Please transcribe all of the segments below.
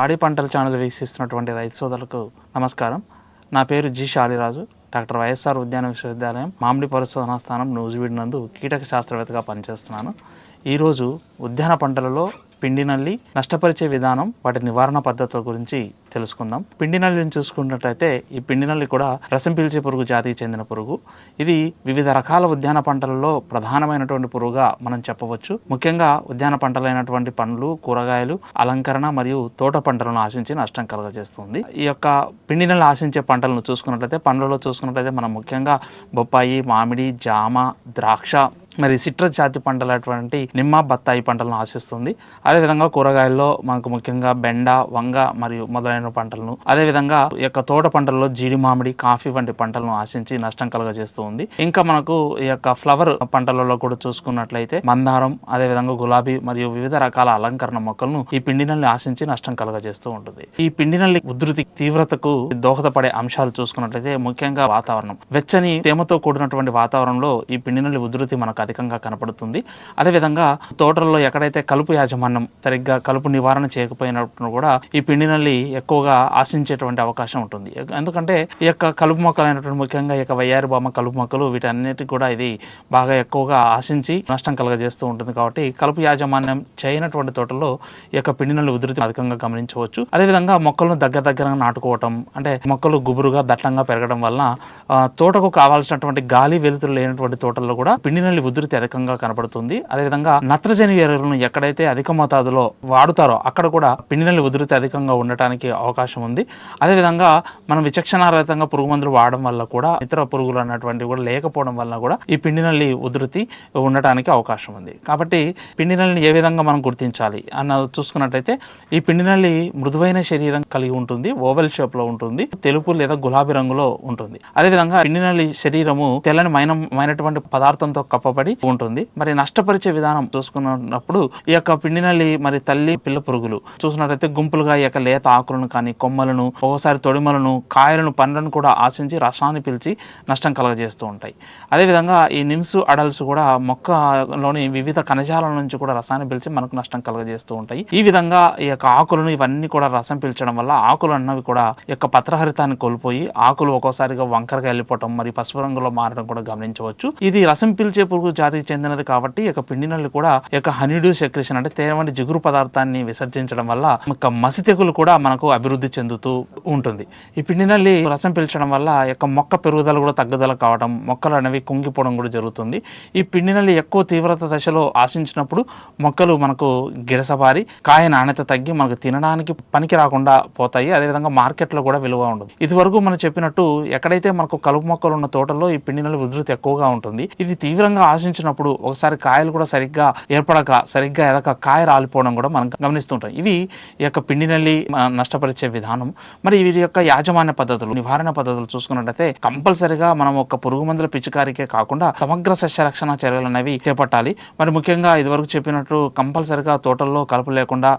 పాడి పంటల ఛానల్ వీక్షిస్తున్నటువంటి రైతు సోదరులకు నమస్కారం. నా పేరు జి శాలిరాజు. డాక్టర్ వైఎస్ఆర్ ఉద్యాన విశ్వవిద్యాలయం మామిడి పరిశోధనా స్థానం నూజివీడు నందు కీటక శాస్త్రవేత్తగా పనిచేస్తున్నాను. ఈరోజు ఉద్యాన పంటలలో పిండి నల్లి నష్టపరిచే విధానం వాటి నివారణ పద్ధతుల గురించి తెలుసుకుందాం. పిండి నల్లిని చూసుకున్నట్లయితే ఈ పిండి నల్లి కూడా రసం పీల్చే పురుగు జాతికి చెందిన పురుగు. ఇది వివిధ రకాల ఉద్యాన పంటలలో ప్రధానమైనటువంటి పురుగుగా మనం చెప్పవచ్చు. ముఖ్యంగా ఉద్యాన పంటలైనటువంటి పండ్లు కూరగాయలు అలంకరణ మరియు తోట పంటలను ఆశించి నష్టం కలుగజేస్తుంది. ఈ యొక్క పిండి నల్లి ఆశించే పంటలను చూసుకున్నట్లయితే పండ్లలో చూసుకున్నట్లయితే మనం ముఖ్యంగా బొప్పాయి మామిడి జామ ద్రాక్ష మరి సిట్రస్ జాతి పంటలటువంటి నిమ్మ బత్తాయి పంటలను ఆశిస్తుంది. అదేవిధంగా కూరగాయల్లో మనకు ముఖ్యంగా బెండ వంగ మరియు మొదలైన పంటలను. అదేవిధంగా ఈ యొక్క తోట పంటల్లో జీడి మామిడి కాఫీ వంటి పంటలను ఆశించి నష్టం కలుగజేస్తూ ఉంది. ఇంకా మనకు ఈ యొక్క ఫ్లవర్ పంటలలో కూడా చూసుకున్నట్లయితే మందారం అదేవిధంగా గులాబీ మరియు వివిధ రకాల అలంకరణ మొక్కలను ఈ పిండి నల్లి ఆశించి నష్టం కలుగజేస్తూ ఉంటుంది. ఈ పిండి నల్లి ఉధృతి తీవ్రతకు దోహదపడే అంశాలు చూసుకున్నట్లయితే ముఖ్యంగా వాతావరణం. వెచ్చని తేమతో కూడినటువంటి వాతావరణంలో ఈ పిండి నల్లి ఉధృతి మనకు అధికంగా కనపడుతుంది. అదేవిధంగా తోటల్లో ఎక్కడైతే కలుపు యాజమాన్యం సరిగ్గా కలుపు నివారణ చేయకపోయినప్పుడు కూడా ఈ పిండి నల్లి ఎక్కువగా ఆశించేటువంటి అవకాశం ఉంటుంది. ఎందుకంటే ఈ యొక్క కలుపు మొక్కలు అయినటువంటి ముఖ్యంగా ఈ యొక్క వయ్యారి బొమ్మ కలుపు మొక్కలు వీటన్నిటికి కూడా ఇది బాగా ఎక్కువగా ఆశించి నష్టం కలగజేస్తూ ఉంటుంది కాబట్టి కలుపు యాజమాన్యం చేయనటువంటి తోటల్లో ఈ యొక్క పిండినలు ఉధృతి అధికంగా గమనించవచ్చు. అదేవిధంగా మొక్కలను దగ్గర దగ్గర నాటుకోవటం అంటే మొక్కలు గుబురుగా దట్టంగా పెరగడం వలన తోటకు కావాల్సినటువంటి గాలి వెలుతురు లేనటువంటి తోటల్లో కూడా పిండి నల్లి ఉధృతి అధికంగా కనబడుతుంది అదేవిధంగా నత్రజని ఎరువులను ఎక్కడైతే అధిక మోతాదులో వాడుతారో అక్కడ కూడా పిండి నల్లి ఉధృతి అధికంగా ఉండటానికి అవకాశం ఉంది. అదేవిధంగా మనం విచక్షణారహితంగా పురుగు మందులు వాడడం వల్ల కూడా ఇతర పురుగులు అన్నటువంటివి కూడా లేకపోవడం వల్ల కూడా ఈ పిండి నల్లి ఉధృతి ఉండటానికి అవకాశం ఉంది. కాబట్టి పిండి నల్లిని ఏ విధంగా మనం గుర్తించాలి అన్న చూసుకున్నట్టయితే ఈ పిండి నల్లి మృదువైన శరీరం కలిగి ఉంటుంది ఓవెల్ షేప్లో ఉంటుంది తెలుపు లేదా గులాబీ రంగులో ఉంటుంది. అదేవిధంగా పిండి నల్లి శరీరము తెల్లని మైనం మైనటువంటి పదార్థంతో కప్పబడి ఉంటుంది. మరి నష్టపరిచే విధానం చూసుకున్నప్పుడు ఈ యొక్క పిండి నల్లి మరి తల్లి పిల్ల పురుగులు చూసినట్లయితే గుంపులుగా ఈ యొక్క లేత ఆకులను కానీ కొమ్మలను ఒకసారి తొడిమలను కాయలను పండ్లను కూడా ఆశించి రసాన్ని పిలిచి నష్టం కలగజేస్తూ ఉంటాయి. అదేవిధంగా ఈ నిమ్స్ అడల్స్ కూడా మొక్కలోని వివిధ కణజాల నుంచి కూడా రసాన్ని పిలిచి మనకు నష్టం కలగజేస్తూ ఉంటాయి. ఈ విధంగా ఈ యొక్క ఆకులను ఇవన్నీ కూడా రసం పీల్చడం వల్ల ఆకులు అన్నవి కూడా యొక్క పత్రహరితాన్ని కోల్పోయి ఆకులు ఒక్కోసారిగా వంకరగా వెళ్ళిపోవటం మరి పసుపు రంగులో మారడం కూడా గమనించవచ్చు. ఇది రసం పీల్చే పురుగు జాతికి చెందినది కాబట్టి ఈ యొక్క పిండి కూడా యొక్క హనీడ్యూ సెక్రేషన్ అంటే తేనె జిగురు పదార్థాన్ని విసర్జించడం వల్ల ఒక మసి తెగులు కూడా మనకు అభివృద్ధి చెందుతూ ఉంటుంది. ఈ పిండి నల్లి రసం పీల్చడం వల్ల యొక్క మొక్క పెరుగుదల కూడా తగ్గుదల కావడం మొక్కలు అనేవి కుంగిపోవడం కూడా జరుగుతుంది. ఈ పిండి నల్లి ఎక్కువ తీవ్రత దశలో ఆశించినప్పుడు మొక్కలు మనకు గిడసబారి కాయ నాణ్యత తగ్గి మనకు తినడానికి పనికి రాకుండా పోతాయి. అదేవిధంగా మార్కెట్లో కూడా విలువ ఉండదు. ఇది వరకు మనం చెప్పినట్టు ఎక్కడైతే మనకు కలుపు మొక్కలు ఉన్న తోటల్లో ఈ పిండి నల్లి ఉధృతి ఎక్కువగా ఉంటుంది. ఇది తీవ్రంగా ఆశించినప్పుడు ఒకసారి కాయలు కూడా సరిగ్గా ఏర్పడక సరిగ్గా ఎదక కాయ రాలిపోవడం కూడా మనం గమనిస్తుంటాం. ఇవి ఈ యొక్క పిండి నల్లి ఆ, నష్టపరిచే విధానం. మరి వీరి యొక్క యాజమాన్య పద్ధతులు నివారణ పద్ధతులు చూసుకున్నట్లయితే కంపల్సరిగా మనం ఒక పురుగు మందుల పిచికారికే కాకుండా సమగ్ర సస్య రక్షణ చర్యలు అనేవి చేపట్టాలి. మరి ముఖ్యంగా ఇదివరకు చెప్పినట్టు కంపల్సరిగా తోటల్లో కలుపు లేకుండా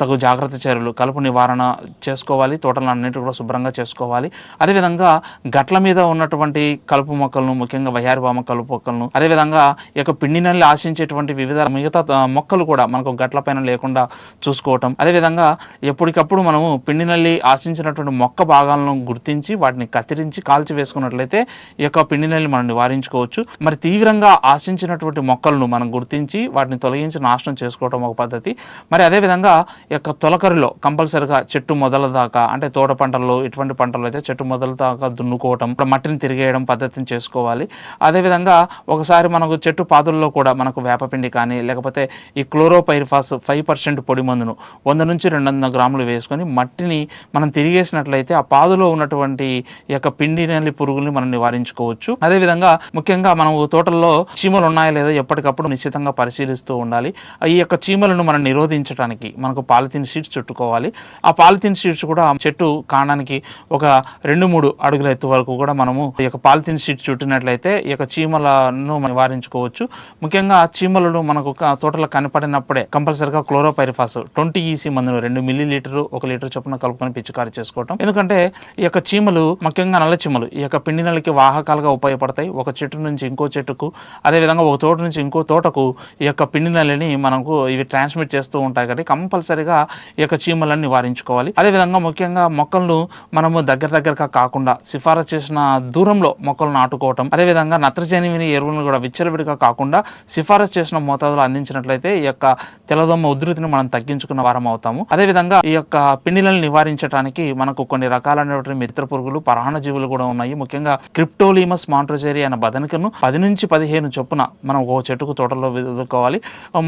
తగు జాగ్రత్త చర్యలు కలుపు నివారణ చేసుకోవాలి తోటలను అన్నిటి కూడా శుభ్రంగా చేసుకోవాలి. అదేవిధంగా గట్ల మీద ఉన్నటువంటి కలుపు మొక్కలను ముఖ్యంగా వయ్యారిబామ కలుపు మొక్కలను అదేవిధంగా ఈ యొక్క పిండి నెలలు ఆశించేటువంటి వివిధ మిగతా మొక్కలు కూడా మనకు గట్ల పైన లేకుండా చూసుకోవటం. అదేవిధంగా ఎప్పటికప్పుడు మనము పిండి నల్లి ఆశించినటువంటి మొక్క భాగాలను గుర్తించి వాటిని కత్తిరించి కాల్చి వేసుకున్నట్లయితే ఈ యొక్క పిండినల్లి మనం నివారించుకోవచ్చు. మరి తీవ్రంగా ఆశించినటువంటి మొక్కలను మనం గుర్తించి వాటిని తొలగించి నాశనం చేసుకోవటం ఒక పద్ధతి. మరి అదేవిధంగా ఈ యొక్క తొలకరిలో కంపల్సరిగా చెట్టు మొదల దాకా అంటే తోట పంటల్లో ఇటువంటి పంటలు అయితే చెట్టు మొదల దాకా దున్నుకోవటం మట్టిని తిరిగేయడం పద్ధతిని చేసుకోవాలి. అదేవిధంగా ఒకసారి మనకు చెట్టు పాదుల్లో కూడా మనకు వేపపిండి కానీ లేకపోతే ఈ క్లోరోపైరిఫాస్ ఫైవ్ పర్సెంట్ పొడి మందును వంద నుంచి రెండు వందల గ్రాములు వేసుకొని మట్టి మట్టిని మనం తిరిగేసినట్లయితే ఆ పాదులో ఉన్నటువంటి ఈ యొక్క పిండి నెల్లి పురుగుల్ని మనం నివారించుకోవచ్చు. అదేవిధంగా ముఖ్యంగా మనం తోటల్లో చీమలు ఉన్నాయా లేదా ఎప్పటికప్పుడు నిశ్చితంగా పరిశీలిస్తూ ఉండాలి. ఈ యొక్క చీమలను మనం నిరోధించడానికి మనకు పాలిథిన్ షీట్స్ చుట్టుకోవాలి. ఆ పాలిథిన్ షీట్స్ కూడా చెట్టు కాండానికి ఒక రెండు మూడు అడుగుల ఎత్తు వరకు కూడా మనము ఈ యొక్క పాలిథిన్ షీట్ చుట్టినట్లయితే ఈ యొక్క చీమలను నివారించుకోవచ్చు. ముఖ్యంగా చీమలను మనకు ఒక తోటలో కనపడినప్పుడే కంపల్సరిగా క్లోరోపైరిఫాస్ ట్వంటీ ఈసీ మందును రెండు మిల్లీ లీటరు ఒక లీటర్ చొప్పున చొప్పున కలుపుకొని పిచికారి చేసుకోవటం. ఎందుకంటే ఈ యొక్క చీమలు ముఖ్యంగా నల్ల చీమలు ఈ యొక్క పిండి నెలకి వాహకాలుగా ఉపయోగపడతాయి. ఒక చెట్టు నుంచి ఇంకో చెట్టుకు అదేవిధంగా ఒక తోట నుంచి ఇంకో తోటకు ఈ యొక్క పిండి నెలని మనకు ఇవి ట్రాన్స్మిట్ చేస్తూ ఉంటాయి కాబట్టి కంపల్సరిగా ఈ యొక్క చీమలను నివారించుకోవాలి అదేవిధంగా ముఖ్యంగా మొక్కలను మనము దగ్గర దగ్గరగా కాకుండా సిఫారసు చేసిన దూరంలో మొక్కలు నాటుకోవటం అదేవిధంగా నత్రజనివిని ఎరువులను కూడా విచ్చలవిడిగా కాకుండా సిఫారసు చేసిన మోతాదులో అందించినట్లయితే ఈ యొక్క తెల్లదొమ్మ ఉధృతిని మనం తగ్గించుకున్న వారం అవుతాము అదేవిధంగా ఈ యొక్క పిండిలను నివారించడానికి మనకు కొన్ని రకాలైనటువంటి మిత్ర పురుగులు పరాణజీవులు కూడా ఉన్నాయి. ముఖ్యంగా క్రిప్టోలీమస్ మాంట్రోజేరి అనే బదనికను పది నుంచి పదిహేను చొప్పున మనం ఓ చెట్టుకు తోటలో వెదుకోవాలి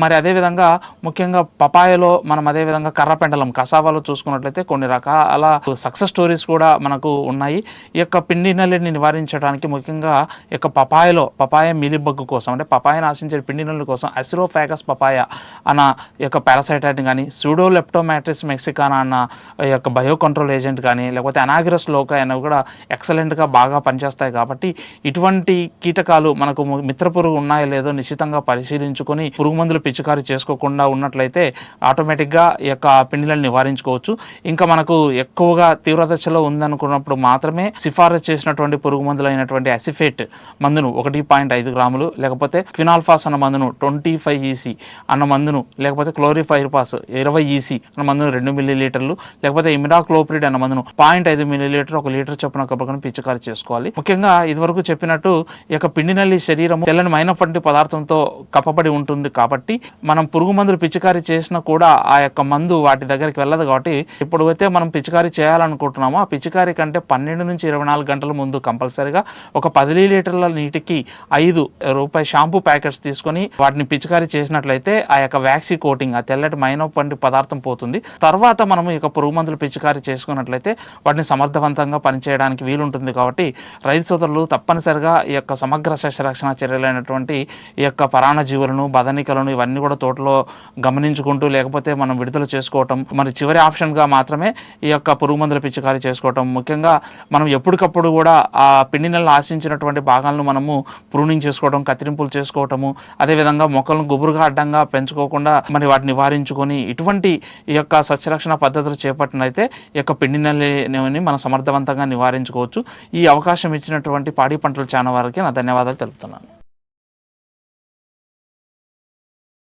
మరి అదేవిధంగా ముఖ్యంగా పపాయలో మనం అదేవిధంగా కర్రపెండలం కసావాలో చూసుకున్నట్లయితే కొన్ని రకాల సక్సెస్ స్టోరీస్ కూడా మనకు ఉన్నాయి. ఈ యొక్క పిండి నల్లిని నివారించడానికి ముఖ్యంగా ఈ యొక్క పపాయలో పపాయ మిలిబగ్గు కోసం అంటే పపాయను ఆశించే పిండి నల్లి కోసం అసిరోఫాగస్ పపాయ అన్న యొక్క పారాసైటైన్ కానీ సూడోలెప్టోమాట్రిస్ మెక్సికానా అన్న యొక్క బయో కంట్రోల్ ఏజెంట్ కానీ లేకపోతే అనాగిరస్ లోక అనేవి కూడా ఎక్సలెంట్గా బాగా పనిచేస్తాయి కాబట్టి ఇటువంటి కీటకాలు మనకు మిత్ర పురుగు ఉన్నాయో లేదో నిశ్చితంగా పరిశీలించుకొని పురుగు మందులు పిచికారీ చేసుకోకుండా ఉన్నట్లయితే ఆటోమేటిక్గా ఈ యొక్క పిండిలను నివారించుకోవచ్చు. ఇంకా మనకు ఎక్కువగా తీవ్ర దశలో ఉందనుకున్నప్పుడు మాత్రమే సిఫారసు చేసినటువంటి పురుగు మందులు అయినటువంటి అసిఫేట్ మందును ఒకటి పాయింట్ ఐదు గ్రాములు లేకపోతే క్వినాల్ఫాస్ అన్న మందును ట్వంటీ ఫైవ్ ఈసీ అన్న మందును లేకపోతే క్లోరిఫైర్పాస్ ఇరవై ఈసీ అన్న మందును రెండు మిల్లీ లీటర్లు లేకపోతే ఇమిడాక్లోప్రిడ్ అన్న మందును పాయింట్ ఐదు మిల్లీ లీటర్ ఒక లీటర్ చొప్పున కప్పుకొని పిచికారీ చేసుకోవాలి. ముఖ్యంగా ఇదివరకు చెప్పినట్టు ఈ యొక్క పిండి నల్లి శరీరం తెల్లని మైనటువంటి పదార్థంతో కప్పబడి ఉంటుంది కాబట్టి మనం పురుగు మందులు పిచికారి చేసినా కూడా ఆ యొక్క మందు వాటి దగ్గరికి వెళ్ళదు కాబట్టి ఇప్పుడు అయితే మనం పిచికారీ చేయాలనుకుంటున్నామో ఆ పిచికారీ కంటే పన్నెండు నుంచి ఇరవై నాలుగు గంటల ముందు కంపల్సరిగా ఒక పది లీటర్ల నీటికి ఐదు రూపాయి షాంపూ ప్యాకెట్స్ తీసుకొని వాటిని పిచికారి చేసినట్లయితే ఆ యొక్క వ్యాక్సి కోటింగ్ ఆ తెల్లటి మైనటువంటి పదార్థం పోతుంది. తర్వాత మనం ఈ యొక్క పురుగు మందులు పిచికారీ చేసుకున్నట్లయితే వాటిని సమర్థవంతంగా పనిచేయడానికి వీలుంటుంది కాబట్టి రైతు సోదరులు తప్పనిసరిగా ఈ యొక్క సమగ్ర సస్యరక్షణ చర్యలైనటువంటి ఈ యొక్క పరాణజీవులను బదనికలను ఇవన్నీ కూడా తోటలో గమనించుకుంటూ లేకపోతే మనం విడుదల చేసుకోవటం మరి చివరి ఆప్షన్గా మాత్రమే ఈ యొక్క పురుగు మందుల పిచికారీ చేసుకోవటం ముఖ్యంగా మనం ఎప్పటికప్పుడు కూడా ఆ పిండి నెలలు ఆశించినటువంటి భాగాలను మనము ప్రూనింగ్ చేసుకోవడం కత్తిరింపులు చేసుకోవటము అదేవిధంగా మొక్కలను గుబురుగా అడ్డంగా పెంచుకోకుండా మరి వాటిని నివారించుకొని ఇటువంటి ఈ యొక్క సస్యరక్షణ పద్ధతులు చేపట్టినైతే ఈ యొక్క పిండి నెలని మనం సమర్థవంతంగా నివారించుకోవచ్చు. ఈ అవకాశం ఇచ్చినటువంటి పాడి పంటల ఛానల్ వారికి నా ధన్యవాదాలు తెలుపుతున్నాను.